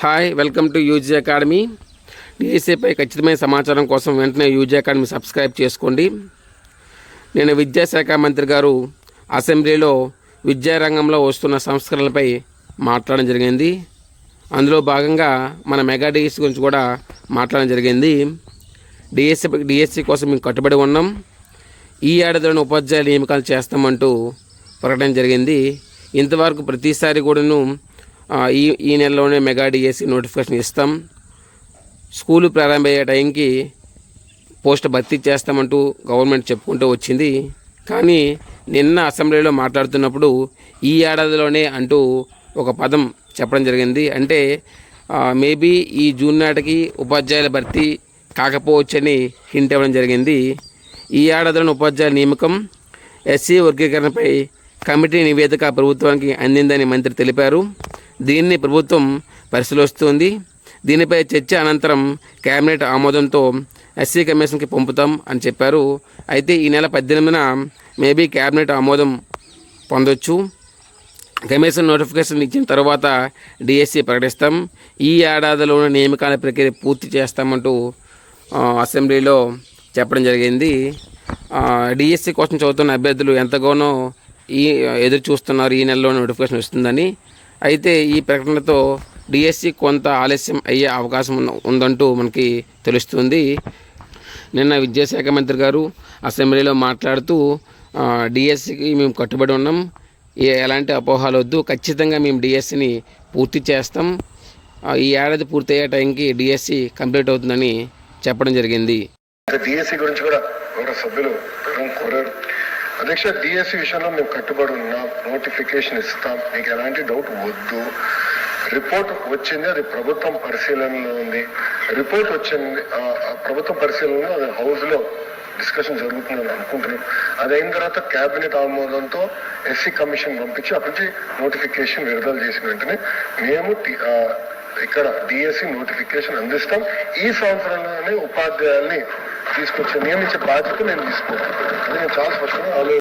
Hi welcome to UG academy డిఎస్ఏపై ఖచ్చితమైన సమాచారం కోసం వెంటనే యూజీ అకాడమీ సబ్స్క్రైబ్ చేసుకోండి. నేను విద్యాశాఖ మంత్రి గారు అసెంబ్లీలో విద్యారంగంలో వస్తున్న సంస్కరణలపై మాట్లాడడం జరిగింది. అందులో భాగంగా మన మెగా డిఎస్సి గురించి కూడా మాట్లాడడం జరిగింది. డిఎస్సి డిఎస్సి కోసం మేము కట్టుబడి ఉన్నాం. ఈ ఏడాదిలోని ఉపాధ్యాయుల నియామకాలు చేస్తామంటూ ప్రకటన జరిగింది. ఇంతవరకు ప్రతిసారి కూడాను ఈ ఈ నెలలోనే మెగా డిఎస్సి నోటిఫికేషన్ ఇస్తాం. స్కూలు ప్రారంభమయ్యే టైంకి పోస్ట్ భర్తీ చేస్తామంటూ గవర్నమెంట్ చెప్పుకుంటూ వచ్చింది. కానీ నిన్న అసెంబ్లీలో మాట్లాడుతున్నప్పుడు ఈ ఏడాదిలోనే అంటూ ఒక పదం చెప్పడం జరిగింది. అంటే మేబీ ఈ జూన్ నాటికి ఉపాధ్యాయుల భర్తీ కాకపోవచ్చని హింట్ ఇవ్వడం జరిగింది. ఈ ఏడాదిలోని ఉపాధ్యాయుల నియామకం ఎస్సీ వర్గీకరణపై కమిటీ నివేదిక ప్రభుత్వానికి అందిందని మంత్రి తెలిపారు. దీన్ని ప్రభుత్వం పరిశీలిస్తుంది. దీనిపై చర్చ అనంతరం కేబినెట్ ఆమోదంతో ఎస్సీ కమిషన్కి పంపుతాం అని చెప్పారు. అయితే ఈ నెల పద్దెనిమిదిన మేబీ కేబినెట్ ఆమోదం పొందొచ్చు. కమిషన్ నోటిఫికేషన్ ఇచ్చిన తర్వాత డిఎస్సి ప్రకటిస్తాం. ఈ ఏడాదిలోని నియామకాల ప్రక్రియ పూర్తి చేస్తామంటూ అసెంబ్లీలో చెప్పడం జరిగింది. డిఎస్సి కోసం చదువుతున్న అభ్యర్థులు ఎంతగానో ఈ ఎదురు చూస్తున్నారు ఈ నెలలో నోటిఫికేషన్ వస్తుందని అయితే ఈ ప్రకటనతో డిఎస్సి కొంత ఆలస్యం అయ్యే అవకాశం ఉందంటూ మనకి తెలుస్తుంది. నిన్న విద్యాశాఖ మంత్రి గారు అసెంబ్లీలో మాట్లాడుతూ డిఎస్సికి మేము కట్టుబడి ఉన్నాం. ఏ- ఎలాంటి అపోహాలు వద్దు. ఖచ్చితంగా మేము డిఎస్సిని పూర్తి చేస్తాం. ఈ ఏడాది పూర్తయ్యే టైంకి డిఎస్సి కంప్లీట్ అవుతుందని చెప్పడం జరిగింది. డిఎస్సి గురించి కూడా సభ్యులు కోరారు. అధ్యక్ష డిఎస్సి విషయంలో మేము కట్టుబడి ఉన్నాం నోటిఫికేషన్ ఇస్తాం. మీకు ఎలాంటి డౌట్ వద్దు. రిపోర్ట్ వచ్చింది అది ప్రభుత్వం పరిశీలనలో ఉంది. రిపోర్ట్ వచ్చింది ఆ, ప్రభుత్వం పరిశీలనలో అది హౌస్లో డిస్కషన్ జరుగుతుందని అనుకుంటున్నాం. అది అయిన తర్వాత క్యాబినెట్ ఆమోదంతో ఎస్సీ కమిషన్ పంపించి అక్కడి నుంచి నోటిఫికేషన్ విడుదల చేసిన వెంటనే మేము ఇక్కడ డిఎస్సి నోటిఫికేషన్ అందిస్తాం. ఈ సంవత్సరంలోనే ఉపాధ్యాయుల్ని తీసుకొచ్చి నియమించే బాధ్యత నేను తీసుకుంటాను అది నేను చాలా స్పష్టంగా ఆలో